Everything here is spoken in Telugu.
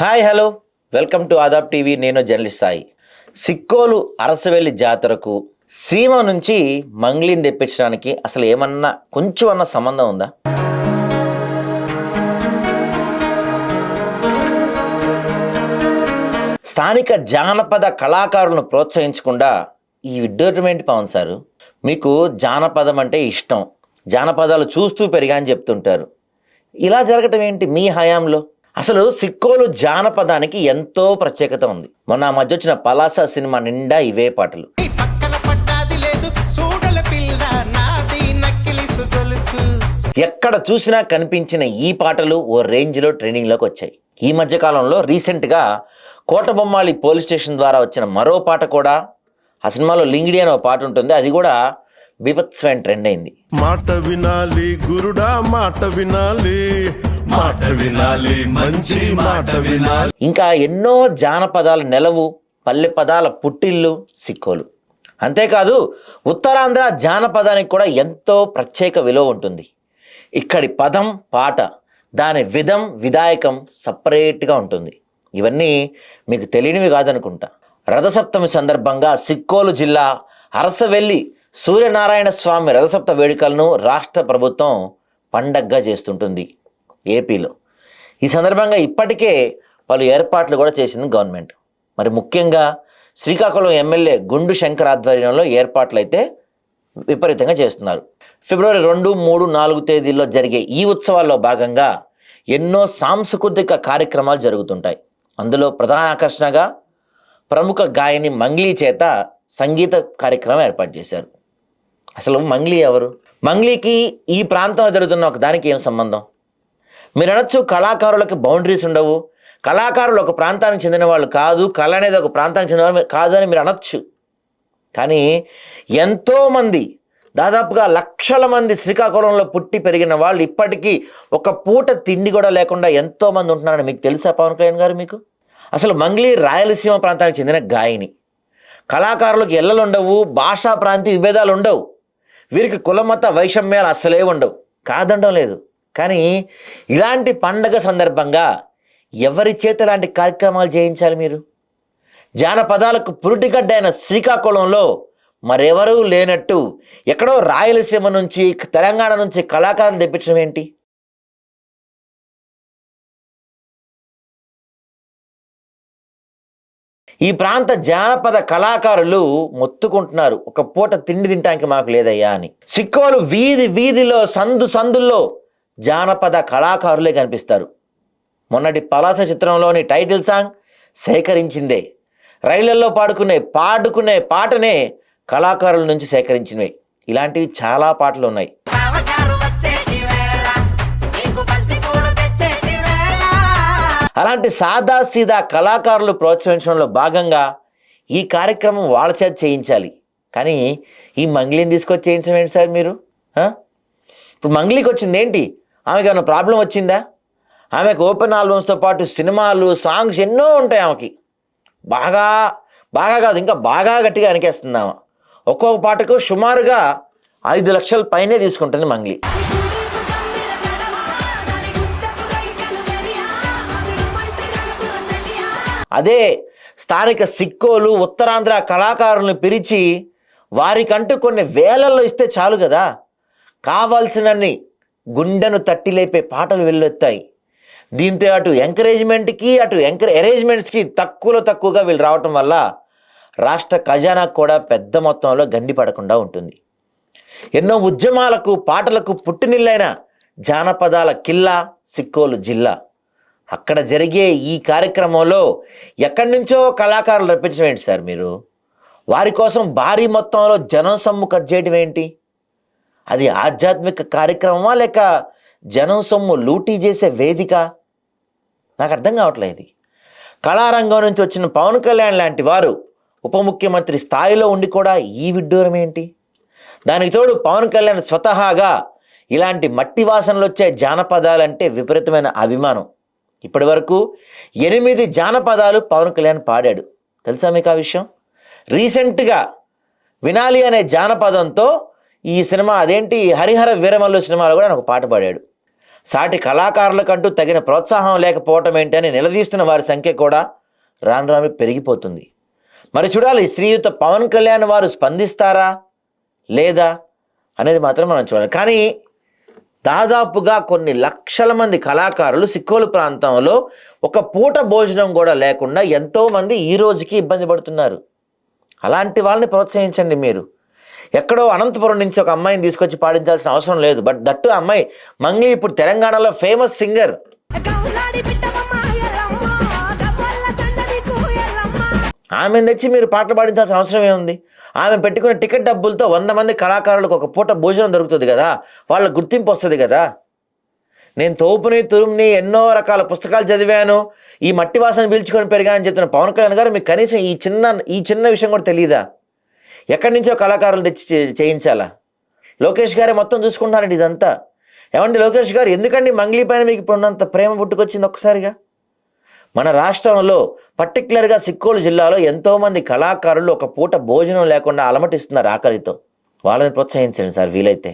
Hi hello. Welcome to Aadab TV. నేను జర్నలిస్ట్ సాయి. సిక్కోలు అరసవెల్లి జాతరకు సీమ నుంచి మంగ్లీని తెప్పించడానికి అసలు ఏమన్నా కొంచెం అన్న సంబంధం ఉందా? స్థానిక జానపద కళాకారులను ప్రోత్సహించకుండా ఈ విడ్డూరమేంటి పవన్ సారు? మీకు జానపదం అంటే ఇష్టం. జానపదాలు చూస్తూ పెరిగా అని చెప్తుంటారు. ఇలా జరగటం ఏంటి మీ హయాంలో? అసలు సిక్కోలు జానపదానికి ఎంతో ప్రత్యేకత ఉంది. మొన్న ఆ మధ్య వచ్చిన పలాస సినిమా నిండా ఇవే పాటలు. ఎక్కడ చూసినా కనిపించిన ఈ పాటలు ఓ రేంజ్లో ట్రెండింగ్లోకి వచ్చాయి. ఈ మధ్య కాలంలో రీసెంట్గా కోటబొమ్మాళి పోలీస్ స్టేషన్ ద్వారా వచ్చిన మరో పాట కూడా ఆ సినిమాలో లింగిడి అనే ఒక పాట ఉంటుంది. అది కూడా బీభత్సమైన ట్రెండ్ అయింది. మాట వినాలి గురుడా మాట వినాలి. మాట వినాలి మంచి మాట వినాలి. ఇంకా ఎన్నో జానపదాల నెలవు పల్లె పదాల పుట్టిల్లు సిక్కోలు. అంతేకాదు ఉత్తరాంధ్ర జానపదానికి కూడా ఎంతో ప్రత్యేక విలువ ఉంటుంది. ఇక్కడి పదం పాట దాని విధం విధాయకం సపరేట్గా ఉంటుంది. ఇవన్నీ మీకు తెలియనివి కాదనుకుంటా. రథసప్తమి సందర్భంగా సిక్కోలు జిల్లా అరసవెల్లి సూర్యనారాయణ స్వామి రథసప్త వేడుకలను రాష్ట్ర ప్రభుత్వం పండగగా చేస్తుంటుంది. ఏపీలో. ఈ సందర్భంగా ఇప్పటికే పలు ఏర్పాట్లు కూడా చేసింది గవర్నమెంట్. మరి ముఖ్యంగా శ్రీకాకుళం ఎమ్మెల్యే గుండు శంకర్ ఆధ్వర్యంలో ఏర్పాట్లు అయితే విపరీతంగా చేస్తున్నారు. ఫిబ్రవరి రెండు మూడు నాలుగు తేదీల్లో జరిగే ఈ ఉత్సవాల్లో భాగంగా ఎన్నో సాంస్కృతిక కార్యక్రమాలు జరుగుతుంటాయి. అందులో ప్రధాన ఆకర్షణగా ప్రముఖ గాయని మంగ్లీ చేత సంగీత కార్యక్రమం ఏర్పాటు చేశారు. అసలు మంగ్లీ ఎవరు? మంగ్లీకి ఈ ప్రాంతంలో జరుగుతున్న ఒక దానికి ఏం సంబంధం? మీరు అనొచ్చు కళాకారులకు బౌండరీస్ ఉండవు. కళాకారులు ఒక ప్రాంతానికి చెందిన వాళ్ళు కాదు. కళ అనేది ఒక ప్రాంతానికి చెందిన వాళ్ళు కాదు అని మీరు అనొచ్చు కానీ ఎంతోమంది దాదాపుగా లక్షల మంది శ్రీకాకుళంలో పుట్టి పెరిగిన వాళ్ళు ఇప్పటికీ ఒక పూట తిండి కూడా లేకుండా ఎంతోమంది ఉంటున్నారని మీకు తెలుసా పవన్ కళ్యాణ్ గారు మీకు? అసలు మంగ్లీ రాయలసీమ ప్రాంతానికి చెందిన గాయని. కళాకారులకు ఎల్లలు ఉండవు భాషా ప్రాంతీయ విభేదాలు ఉండవు. వీరికి కులమత వైషమ్యాలు అస్సలే ఉండవు. కాదండం లేదు. కానీ ఇలాంటి పండగ సందర్భంగా ఎవరి చేత లాంటి కార్యక్రమాలు చేయించాలి మీరు? జానపదాలకు పురుటిగడ్డైన శ్రీకాకుళంలో మరెవరూ లేనట్టు ఎక్కడో రాయలసీమ నుంచి తెలంగాణ నుంచి కళాకారులు తెప్పించడం ఏంటి? ఈ ప్రాంత జానపద కళాకారులు మొత్తుకుంటున్నారు. ఒక పూట తిండి తినటానికి మాకు లేదయ్యా అని. సిక్కోలు వీధి వీధిలో సందు సందుల్లో జానపద కళాకారులే కనిపిస్తారు. మొన్నటి పలాస చిత్రంలోని టైటిల్ సాంగ్ సేకరించిందే. రైళ్ళలో పాడుకునే పాడుకునే పాటనే కళాకారుల నుంచి సేకరించినవి. ఇలాంటివి చాలా పాటలు ఉన్నాయి అలాంటి సాదా సీదా కళాకారులు ప్రోత్సహించడంలో భాగంగా ఈ కార్యక్రమం వాళ్ళ చేత చేయించాలి. కానీ ఈ మంగ్లీని తీసుకొచ్చి చేయించడం ఏంటి సార్ మీరు? ఇప్పుడు మంగ్లీకి వచ్చింది ఏంటి? ఆమెకి ఏమైనా ప్రాబ్లం వచ్చిందా? ఆమెకు ఓపెన్ ఆల్బమ్స్తో పాటు సినిమాలు సాంగ్స్ ఎన్నో ఉంటాయి ఆమెకి. బాగా బాగా కాదు ఇంకా బాగా గట్టిగా అనికేస్తుంది ఆమె. ఒక్కొక్క పాటకు సుమారుగా ఐదు లక్షల పైనే తీసుకుంటుంది మంగ్లీ. అదే స్థానిక సిక్కోలు ఉత్తరాంధ్ర కళాకారులను పిలిచి వారికంటూ కొన్ని వేలల్లో ఇస్తే చాలు కదా. కావాల్సినన్ని గుండెను తట్టి లేపే పాటలు వెళ్ళొత్తాయి. దీంతో అటు ఎంకరేజ్మెంట్కి అటు ఎంకరే అరేంజ్మెంట్స్కి తక్కువలో తక్కువగా వీళ్ళు రావటం వల్ల రాష్ట్ర ఖజానా కూడా పెద్ద మొత్తంలో గండి పడకుండా ఉంటుంది. ఎన్నో ఉద్యమాలకు పాటలకు పుట్టినిల్లైన జానపదాల కిల్లా సిక్కోలు జిల్లా. అక్కడ జరిగే ఈ కార్యక్రమంలో ఎక్కడి నుంచో కళాకారులు రప్పించడం ఏంటి సార్ మీరు? వారి కోసం భారీ మొత్తంలో జనం సొమ్ము కట్ చేయడం ఏంటి? అది ఆధ్యాత్మిక కార్యక్రమమా లేక జనం సొమ్ము లూటీ చేసే వేదిక? నాకు అర్థం కావట్లేదు కళారంగం నుంచి వచ్చిన పవన్ కళ్యాణ్ లాంటి వారు ఉప ముఖ్యమంత్రి స్థాయిలో ఉండి కూడా ఈ విడ్డూరం ఏంటి? దానికి తోడు పవన్ కళ్యాణ్ స్వతహాగా ఇలాంటి మట్టి వాసనలు వచ్చే జానపదాలంటే విపరీతమైన అభిమానం. ఇప్పటి వరకు ఎనిమిది జానపదాలు పవన్ కళ్యాణ్ పాడాడు. తెలుసా మీకు ఆ విషయం? రీసెంట్గా వినాలి అనే జానపదంతో ఈ సినిమా అదేంటి? హరిహర వీరమల్లు సినిమాలో కూడా ఆయన ఒక పాట పాడాడు. సాటి కళాకారులకంటూ తగిన ప్రోత్సాహం లేకపోవటం ఏంటని నిలదీస్తున్న వారి సంఖ్య కూడా రాను రాను పెరిగిపోతుంది. మరి చూడాలి శ్రీయుత పవన్ కళ్యాణ్ వారు స్పందిస్తారా? లేదా? అనేది మాత్రం మనం చూడాలి. కానీ దాదాపుగా కొన్ని లక్షల మంది కళాకారులు సిక్కోలు ప్రాంతంలో ఒక పూట భోజనం కూడా లేకుండా ఎంతోమంది ఈ రోజుకి ఇబ్బంది పడుతున్నారు. అలాంటి వాళ్ళని ప్రోత్సహించండి మీరు. ఎక్కడో అనంతపురం నుంచి ఒక అమ్మాయిని తీసుకొచ్చి పాడించాల్సిన అవసరం లేదు. బట్ దట్టు అమ్మాయి మంగ్లీ ఇప్పుడు తెలంగాణలో ఫేమస్ సింగర్ ఆమెను తెచ్చి మీరు పాటలు పాడించాల్సిన అవసరం ఏముంది? ఆమె పెట్టుకున్న టికెట్ డబ్బులతో వంద మంది కళాకారులకు ఒక పూట భోజనం దొరుకుతుంది కదా? వాళ్ళ గుర్తింపు వస్తుంది కదా? నేను తోపుని తురుముని ఎన్నో రకాల పుస్తకాలు చదివాను. ఈ మట్టి వాసన పీల్చుకొని పెరిగానని చెప్తున్న పవన్ కళ్యాణ్ గారు మీకు కనీసం ఈ చిన్న ఈ చిన్న విషయం కూడా తెలియదా ఎక్కడి నుంచో కళాకారులు తెచ్చి చేయించాలా? లోకేష్ గారే మొత్తం చూసుకుంటున్నారండి ఇదంతా. ఏమండి లోకేష్ గారు ఎందుకండి మంగ్లీ పైన మీకు ఇప్పుడు ఉన్నంత ప్రేమ పుట్టుకొచ్చింది ఒక్కసారిగా? మన రాష్ట్రంలో పర్టికులర్గా సిక్కోలు జిల్లాలో ఎంతోమంది కళాకారులు ఒక పూట భోజనం లేకుండా అలమటిస్తున్నారు ఆకలితో. వాళ్ళని ప్రోత్సహించండి సార్ వీలైతే.